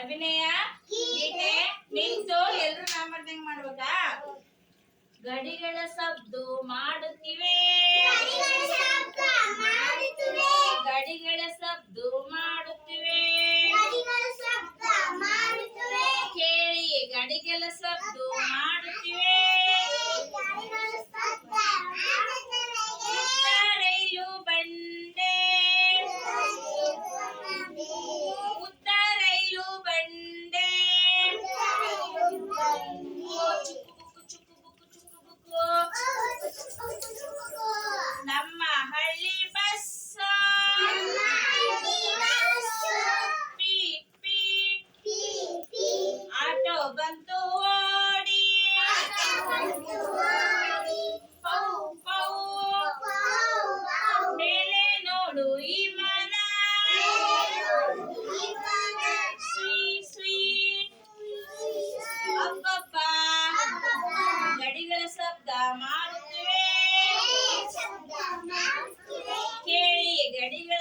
ಅಭಿನಯ ನಿಂತು ಎಲ್ರು ನಾಮರ್ದಂಗ್ ಮಾಡ್ಬೇಕಾ? ಗಡಿಗಳ ಸಬ್ದು ಮಾಡುತ್ತಿವೆ. ಗಡಿಗಳ ಸಬ್ದು ಮಾಡುತ್ತಿವೆ. ಕೇಳಿ ಗಡಿಗಳ ಸಬ್ದು నేడు ఈ మన శ్రీ శ్రీ అప్పప్ప గడిగల శబ్ద ಕೇಳಿ ಗಡಿಗಳ